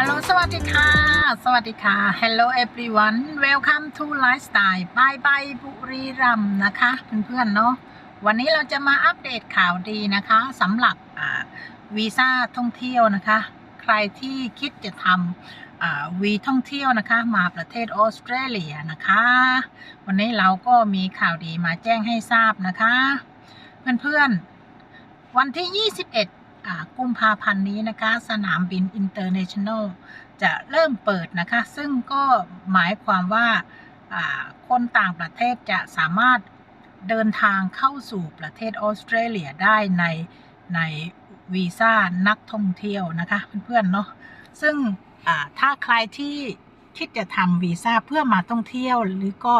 ฮัลโหลสวัสดีค่ะ สวัสดีค่ะ Hello everyone Welcome to Lifestyle by by บุรีรัมนะคะเพื่อนๆเนาะวันนี้เราจะมาอัปเดตข่าวดีนะคะสำหรับวีซ่าท่องเที่ยวนะคะ ใครที่คิดจะทำวีท่องเที่ยวนะคะ มาประเทศออสเตรเลียนะคะ วันนี้เราก็มีข่าวดีมาแจ้งให้ทราบนะคะ เพื่อนๆวันที่ 21อ่า กุมภาพันธ์นี้นะคะ สนามบินอินเตอร์เนชั่นแนลจะเริ่มเปิดนะคะ ซึ่งก็หมายความว่าคนต่างประเทศจะสามารถเดินทางเข้าสู่ประเทศออสเตรเลียได้ในในวีซ่านักท่องเที่ยวนะคะเพื่อนๆเนาะซึ่งถ้าใครที่คิดจะทำวีซ่าเพื่อมาท่องเที่ยว หรือก็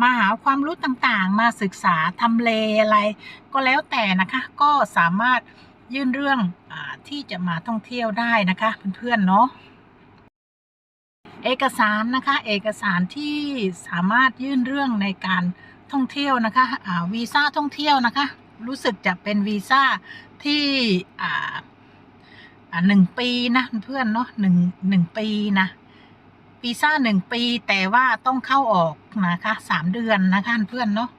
มาหาความรู้ต่างๆ มาศึกษาทำเลอะไร ก็แล้วแต่นะคะ ก็สามารถ ยื่นเรื่องอที่จะมาท่องเที่ยวได้นะคะ เพื่อนๆเนาะเอกสารนะคะ เอกสารที่สามารถยื่นเรื่องในการท่องเที่ยวนะคะวีซ่าท่องเที่ยวนะคะ รู้สึกจะเป็นวีซ่าที่หนึ่งปีนะเพื่อนเนาะหนึ่งหนึ่งปีนะวีซ่าหนึ่งปีแต่ว่าต้องเข้าออกนะคะสามเดือนนะคะเพื่อนเนาะ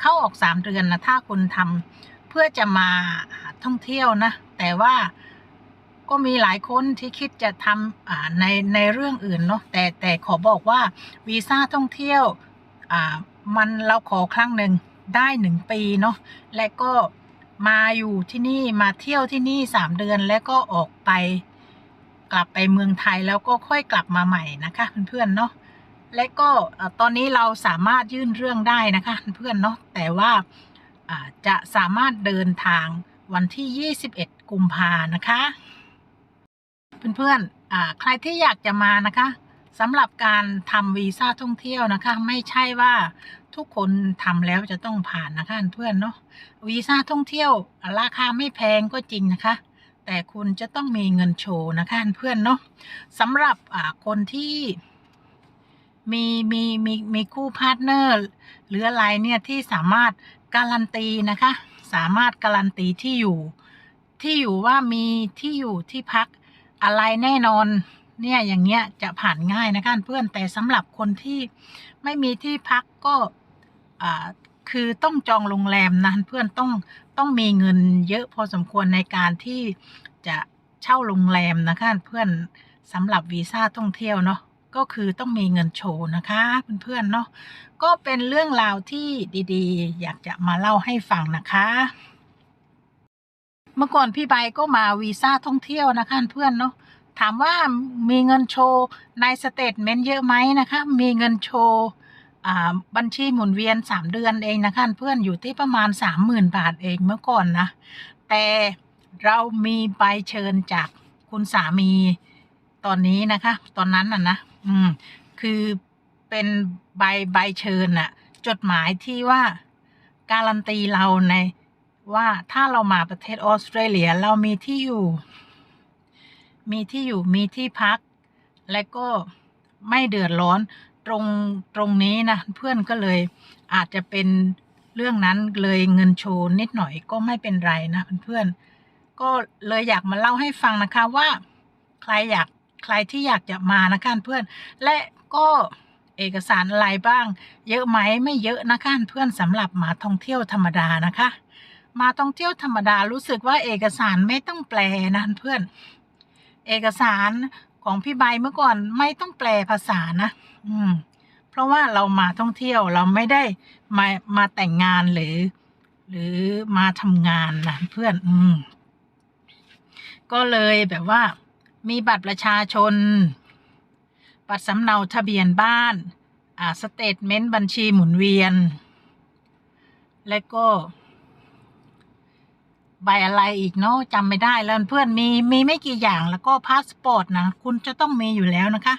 เข้าออกสามเดือนนะถ้าคุณทำ เพื่อจะมาท่องเที่ยวนะ แต่ว่าก็มีหลายคนที่คิดจะทำในในเรื่องอื่นเนาะแต่แต่ขอบอกว่าวีซ่าท่องเที่ยวอ่ามันเราขอครั้งหนึ่งได้หนึ่งปีเนาะและก็มาอยู่ที่นี่มาเที่ยวที่นี่สามเดือนแล้วก็ออกไปกลับไปเมืองไทยแล้วก็ค่อยกลับมาใหม่นะคะ เพื่อนๆเนาะและก็ตอนนี้เราสามารถยื่นเรื่องได้นะคะ เพื่อนๆเนาะแต่ว่า จะสามารถเดินทางวันที่ 21 กุมภานะคะ เพื่อนๆอ่าใครที่อยากจะมานะคะสำหรับการทำวีซ่าท่องเที่ยวนะคะ ไม่ใช่ว่าทุกคนทำแล้วจะต้องผ่านนะคะเพื่อนเนาะวีซ่าท่องเที่ยวราคาไม่แพงก็จริงนะคะ แต่คุณจะต้องมีเงินโชว์นะคะเพื่อนเนาะสำหรับคนที่มีมีมีมีคู่พาร์ทเนอร์หรืออะไรเนี่ยที่สามารถ การันตีนะคะ สามารถการันตีที่อยู่ ที่อยู่ว่ามีที่อยู่ที่พักอะไรแน่นอน เนี่ยอย่างเงี้ยจะผ่านง่ายนะคะเพื่อนแต่สำหรับคนที่ไม่มีที่พักก็คือต้องจองโรงแรมนะเพื่อนต้องต้องมีเงินเยอะพอสมควรในการที่จะเช่าโรงแรมนะคะเพื่อนสำหรับวีซ่าท่องเที่ยวเนาะ ก็คือต้องมีเงินโชว์นะคะเพื่อนๆเนาะก็เป็นเรื่องราวที่ดีๆ อยากจะมาเล่าให้ฟังนะคะ เมื่อก่อนพี่ใบก็มาวีซ่าท่องเที่ยวนะคะเพื่อนเนาะถามว่ามีเงินโชว์ในสเตทเมนต์เยอะไหมนะคะ มีเงินโชว์บัญชีหมุนเวียนสามเดือนเองนะคะเพื่อนอยู่ที่ประมาณสามหมื่นบาทเองเมื่อก่อนนะ แต่เรามีใบเชิญจากคุณสามี ตอนนี้นะคะ ตอนนั้นน่ะนะอืม คือเป็นใบใบเชิญน่ะ จดหมายที่ว่าการันตีเราในว่าถ้าเรามาประเทศออสเตรเลียเรามีที่อยู่ มีที่อยู่มีที่พัก และก็ไม่เดือดร้อนตรงตรงนี้นะเพื่อนก็เลยอาจจะเป็นเรื่องนั้นเลยเงินโชว์นิดหน่อยก็ไม่เป็นไรนะเพื่อนๆก็เลยอยากมาเล่าให้ฟังนะคะว่า ใครอยาก ใครที่อยากจะมานะคะเพื่อน และก็เอกสารอะไรบ้าง เยอะไหมไม่เยอะนะคะเพื่อนสำหรับมาท่องเที่ยวธรรมดานะคะ มาท่องเที่ยวธรรมดารู้สึกว่าเอกสารไม่ต้องแปลนะเพื่อน เอกสารของพี่ใบเมื่อก่อนไม่ต้องแปลภาษานะ อืม เพราะว่าเรามาท่องเที่ยวเราไม่ได้มามาแต่งงานหรือ หรือมาทำงานนะเพื่อน อืม ก็เลยแบบว่า มีบัตรประชาชน บัตรสำเนาทะเบียนบ้าน อ่าสเตทเมนต์บัญชีหมุนเวียน และก็ ใบอะไรอีกเนาะจำไม่ได้แล้วเพื่อนมีมีไม่กี่อย่างแล้วก็พาสปอร์ตนะคุณจะต้องมีอยู่แล้วนะคะ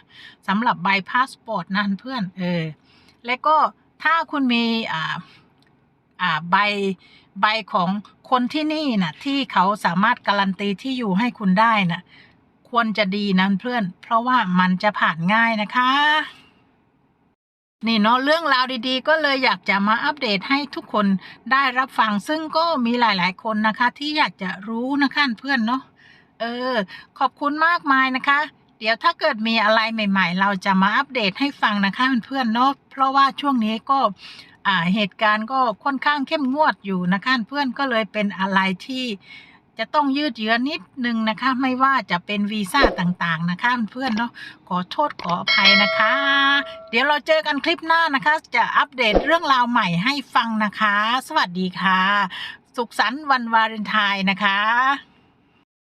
สำหรับใบพาสปอร์ตนะเพื่อน เออ แล้วก็ถ้าคุณมีอ่าอ่าใบใบของคนที่นี่นะที่เขาสามารถการันตีที่อยู่ให้คุณได้น่ะ ควรจะดีนะเพื่อน เพราะว่ามันจะผ่านง่ายนะคะ นี่เนาะเรื่องราวดีๆ ก็เลยอยากจะมาอัปเดตให้ทุกคนได้รับฟัง ซึ่งก็มีหลายๆคนนะคะ ที่อยากจะรู้นะคะเพื่อนเนาะเออ ขอบคุณมากมายนะคะ เดี๋ยวถ้าเกิดมีอะไรใหม่ ๆ เราจะมาอัปเดตให้ฟังนะคะเพื่อนๆเนาะเพราะว่าช่วงนี้ก็อ่าเหตุการณ์ก็ค่อนข้างเข้มงวดอยู่นะคะเพื่อนก็เลยเป็นอะไรที่ จะต้องยืดเยื้อนิดนึงนะคะ ไม่ว่าจะเป็นวีซ่าต่างๆนะคะเพื่อนๆเนาะขอโทษขออภัยนะคะ เดี๋ยวเราเจอกันคลิปหน้านะคะ จะอัปเดตเรื่องราวใหม่ให้ฟังนะคะ สวัสดีค่ะ สุขสันต์วันวาเลนไทน์นะคะ